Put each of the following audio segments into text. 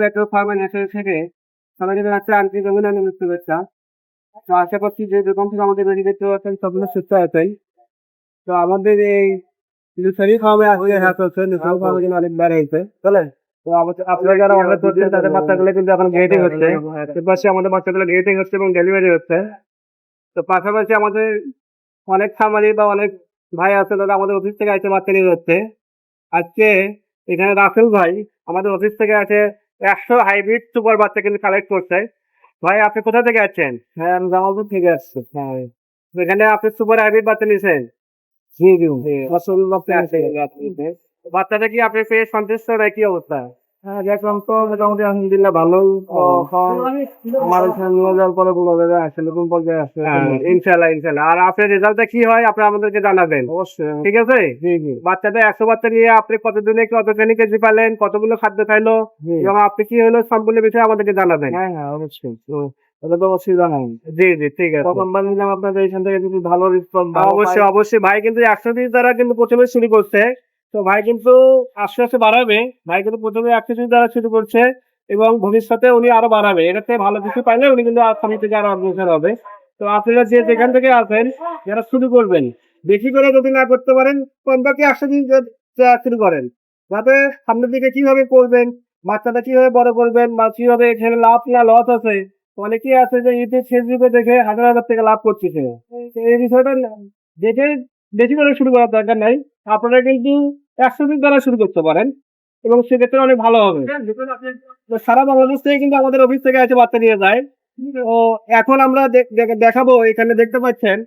Petrol ফার্মের নেশে থেকে সবাই হচ্ছে আন্তরিক অভিনন্দন শুভেচ্ছা তো আশা করছি যে দোকান থেকে আমাদের মেডিকেল আছেন সবগুলো সুস্থ আছেন। তো আমাদের এই ফার্মে আজকে হ্যাঁ চলছে, লুসারি ফার্মে কিন্তু অনেক বেড়ে চলেন তো আপনারা যারা অর্ডার করছেন তাদের বাচ্চাগুলো কিন্তু এখন গ্রেডিং হচ্ছে। পাশে আমাদের বাচ্চাগুলো গ্রেডিং হচ্ছে এবং ডেলিভারি হচ্ছে। তো পাশাপাশি আমাদের অনেক খামারি বা অনেক ভাই আছে, তারা আমাদের অফিস থেকে আছে বাচ্চা নিয়ে যাচ্ছে। আজকে এখানে রাসেল ভাই আমাদের অফিস থেকে আছে একশো হাইব্রিড সুপার বাচ্চা কিন্তু কালেক্ট করছে। ভাই আপনি কোথা থেকে আছেন হ্যাঁ আমি জামালপুর থেকে আসছি হ্যাঁ। এখানে আপনি সুপার হাইব্রিড বাচ্চা নিয়েছেন জি জি বাচ্চাটা কি আপনি পেয়ে সন্তুষ্ট? নাকি অবস্থা? দেখলাম তো মোটামুটি আলহামদুলিল্লাহ ভালোই। আমার এখানে নিয়ে যাওয়ার পরে বলা যাবে আসলে কোন পর্যায়ে আসলে ইনশাল্লাহ ইনশাল্লাহ আর আপনার রেজাল্টটা কি হয় আপনি আমাদেরকে জানাবেন। অবশ্যই। ঠিক আছে? জি জি। বাচ্চাটা একশো বাচ্চা নিয়ে আপনি কতদিনে কত শ্রেণি কেজি পালেন কতগুলো খাদ্য খাইলো এবং আপনি কি হলো সম্পূর্ণ বিষয়ে আমাদেরকে জানাবেন। হ্যাঁ হ্যাঁ অবশ্যই। তো তো অবশ্যই জানাই। জি জি ঠিক আছে। নিলাম আপনাদের এখান থেকে যদি ভালো রেসপন্স অবশ্যই অবশ্যই। ভাই কিন্তু একশো দিন দ্বারা কিন্তু প্রথমে শুরু করছে তো ভাই কিন্তু আস্তে আস্তে বাড়াবে। ভাই কিন্তু প্রথমে একশো দিন দ্বারা শুরু করছে এবং ভবিষ্যতে উনি আরও বাড়াবে। এটাতে ভালো কিছু পাইলে উনি কিন্তু সামনে থেকে আরও অগ্রসর হবে। তো আপনারা যে যেখান থেকে আসেন যারা শুরু করবেন, বেশি করে যদি না করতে পারেন কমপক্ষে একশো দিন শুরু করেন। যাতে সামনের দিকে কীভাবে করবেন, বাচ্চাটা কীভাবে বড় করবেন বা কীভাবে এখানে লাভ না লস আছে, অনেকেই আছে যে ইউটিউব ফেসবুকে দেখে হাজার হাজার থেকে লাভ করতেছে। তো এই বিষয়টা দেখে বেশি করে শুরু করার দরকার নাই। আপনারা কিন্তু একশো দিন দ্বারা শুরু করতে পারেন। এবং সেক্ষেত্রে অনেক ভালো হবে। তো সারা বাংলাদেশ থেকে কিন্তু আমাদের অফিস থেকে আছে বাচ্চা নিয়ে যায়। তো এখন আমরা দেখাবো এখানে দেখতে পাচ্ছেন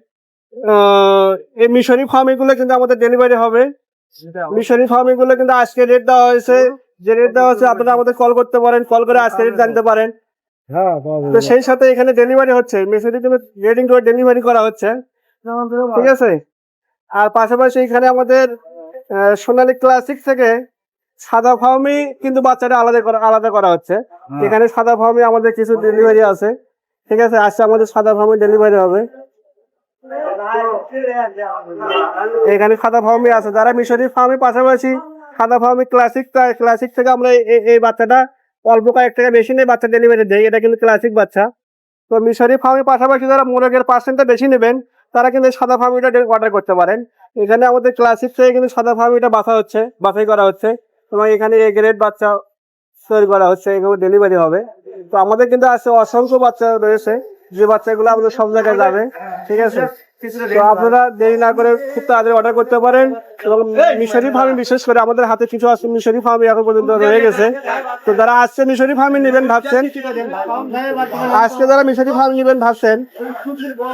এই মিশরি ফার্ম এগুলো কিন্তু আমাদের ডেলিভারি হবে। মিশরি ফার্ম এগুলো কিন্তু আজকে রেট দেওয়া হয়েছে। যে রেট দেওয়া হয়েছে আপনারা আমাদের কল করতে পারেন কল করে আজকে রেট জানতে পারেন। হ্যাঁ তো সেই সাথে এখানে ডেলিভারি হচ্ছে। মিশরি কিন্তু রেডিং করে ডেলিভারি করা হচ্ছে। ঠিক আছে? আর পাশাপাশি এখানে আমাদের সোনালী ক্লাসিক থেকে সাদা ফার্মই কিন্তু বাচ্চাটা আলাদা করা আলাদা করা হচ্ছে। এখানে সাদা ফার্মে আমাদের কিছু ডেলিভারি আছে। ঠিক আছে আজকে আমাদের সাদা ফার্মে ডেলিভারি হবে। এখানে সাদা ফার্মে আছে। যারা মিশরি ফার্মের পাশাপাশি সাদা ফার্মে ক্লাসিক ক্লাসিক থেকে আমরা এই- এই বাচ্চাটা অল্প কয়েক টাকা বেশি নেই বাচ্চা ডেলিভারি দেয় এটা কিন্তু ক্লাসিক বাচ্চা। তো মিশরি ফার্মের পাশাপাশি যারা মোরগের পার্সেন্টটা বেশি নেবেন তারা কিন্তু সাদা ফার্মিটা অর্ডার করতে পারেন। এখানে আমাদের ক্লাসিক থেকে কিন্তু সাদা ফার্মিটা বাছা হচ্ছে, বাছাই করা হচ্ছে। এবং এখানে এ গ্রেড বাচ্চা তৈরি করা হচ্ছে এগুলো ডেলিভারি হবে। তো আমাদের কিন্তু আছে অসংখ্য বাচ্চা রয়েছে, যে বাচ্চাগুলো আমাদের সব জায়গায় যাবে, ঠিক আছে? তো আপনারা দেরি না করে খুব তাড়াতাড়ি অর্ডার করতে পারেন। এবং মিশরি ফার্মে বিশেষ করে আমাদের হাতে কিছু আছে মিশরি ফার্মে এখন পর্যন্ত রয়ে গেছে। তো যারা আসছে মিশরি ফার্মে নেবেন ভাবছেন। আজকে যারা মিশরি ফার্ম নেবেন ভাবছেন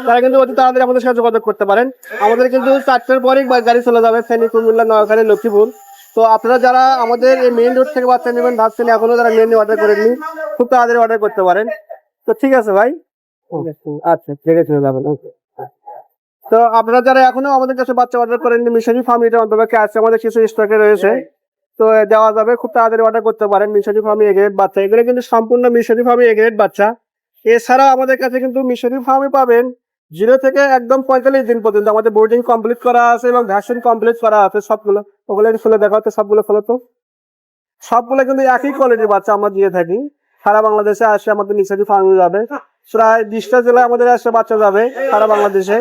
তারা কিন্তু অতি তাড়াতাড়ি আমাদের সাথে যোগাযোগ করতে পারেন। আমাদের কিন্তু চারটার পরেই বা- গাড়ি চলে যাবে ফেনী কুমিল্লা নোয়াখালী লক্ষ্মীপুর। তো আপনারা যারা আমাদের এই মেইন রোড থেকে বাচ্চা নেবেন ভাবছেন এখনও যারা মেইন অর্ডার করেননি খুব তাড়াতাড়ি অর্ডার করতে পারেন। তো ঠিক আছে ভাই। আচ্ছা ঠিক আছে যাবেন ওকে তো আপনারা যারা এখনও আমাদের কাছে বাচ্চা অর্ডার করেননি মিশরি ফার্ম এটা অন্তর্পক্ষে আছে আমাদের কিছু স্টকে রয়েছে। তো দেওয়া যাবে খুব তাড়াতাড়ি অর্ডার করতে পারেন মিশরি ফার্মে এগ্রেড বাচ্চা। এগুলো কিন্তু সম্পূর্ণ মিশরি ফার্মে এগ্রেড বাচ্চা। এছাড়া আমাদের কাছে কিন্তু মিশরি ফার্মে পাবেন জিরো থেকে একদম পঁয়তাল্লিশ দিন পর্যন্ত। আমাদের বোর্ডিং কমপ্লিট করা আছে এবং ভ্যাকসিন কমপ্লিট করা আছে সবগুলো। ওগুলো একটু খুলে দেখা হচ্ছে সবগুলো ফলো তো। সবগুলো কিন্তু একই কোয়ালিটির বাচ্চা আমরা দিয়ে থাকি। সারা বাংলাদেশে আসে আমাদের মিশরি ফার্মে যাবে। প্রায় বিশটা জেলায় আমাদের আসে বাচ্চা যাবে সারা বাংলাদেশে।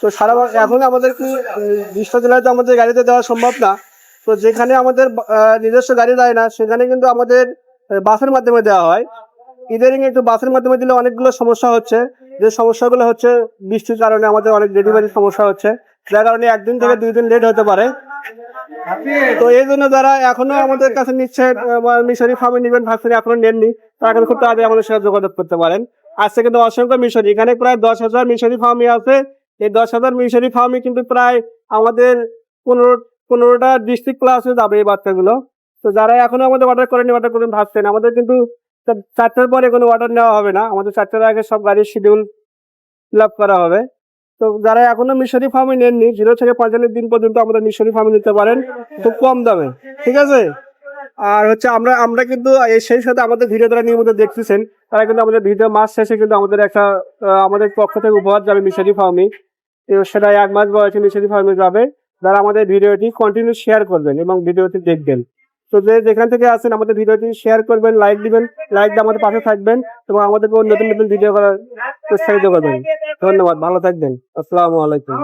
তো সারা এখন আমাদের বিশটা জেলায় তো আমাদের গাড়িতে দেওয়া সম্ভব না। তো যেখানে আমাদের নিজস্ব গাড়ি দেয় না, সেখানে কিন্তু আমাদের বাসের মাধ্যমে দেওয়া হয়। ইদারিং একটু বাসের মাধ্যমে দিলে অনেকগুলো সমস্যা হচ্ছে। যে সমস্যাগুলো হচ্ছে বৃষ্টির কারণে আমাদের অনেক ডেলিভারি সমস্যা হচ্ছে। যার কারণে একদিন থেকে দুই দিন লেট হতে পারে। তো এই জন্য যারা এখনও আমাদের কাছে নিচ্ছে মিশরি ফার্মে নিবেন ভাবছেন এখনও নেননি, তারা কিন্তু খুব তাড়াতাড়ি আমাদের সাথে যোগাযোগ করতে পারেন। আজকে কিন্তু অসংখ্য মিশরি এখানে প্রায় দশ হাজার মিশরি ফার্মই আছে। এই দশ হাজার মিশরি ফার্মে কিন্তু প্রায় আমাদের পনেরো পনেরোটা ডিস্ট্রিক্ট ক্লাসে যাবে এই বাচ্চাগুলো। তো যারা এখনও আমাদের অর্ডার করেনি অর্ডার করবেন ভাবছেন। আমাদের কিন্তু চার- চারটার পরে কোনো অর্ডার নেওয়া হবে না। আমাদের চারটার আগে সব গাড়ির শিডিউল ফিল করা হবে। তো যারা এখনও মিশরি ফার্মে নেননি জিরো থেকে পঁয়তাল্লিশ দিন পর্যন্ত আমাদের মিশরি ফার্মে নিতে পারেন। খুব কম দামে। ঠিক আছে? আর হচ্ছে আমরা আমরা কিন্তু সেই সাথে আমাদের ভিডিও যারা নিয়মিত দেখতেছেন। তারা কিন্তু আমাদের ভিডিও মাস শেষে কিন্তু আমাদের একটা আমাদের পক্ষ থেকে উপহার যাবে মিশরি ফার্মে। সেটা এক মাস বয়সে মিশরি ফার্মে যাবে। যারা আমাদের ভিডিওটি কন্টিনিউ শেয়ার করবেন এবং ভিডিওটি দেখবেন। তো যে যেখান থেকে আসেন, আমাদের ভিডিওটি শেয়ার করবেন লাইক দিবেন লাইক দিয়ে আমাদের পাশে থাকবেন এবং আমাদেরকে নতুন নতুন ভিডিও করার উৎসাহিত করবেন। ধন্যবাদ, ভালো থাকবেন। আসসালামু আলাইকুম।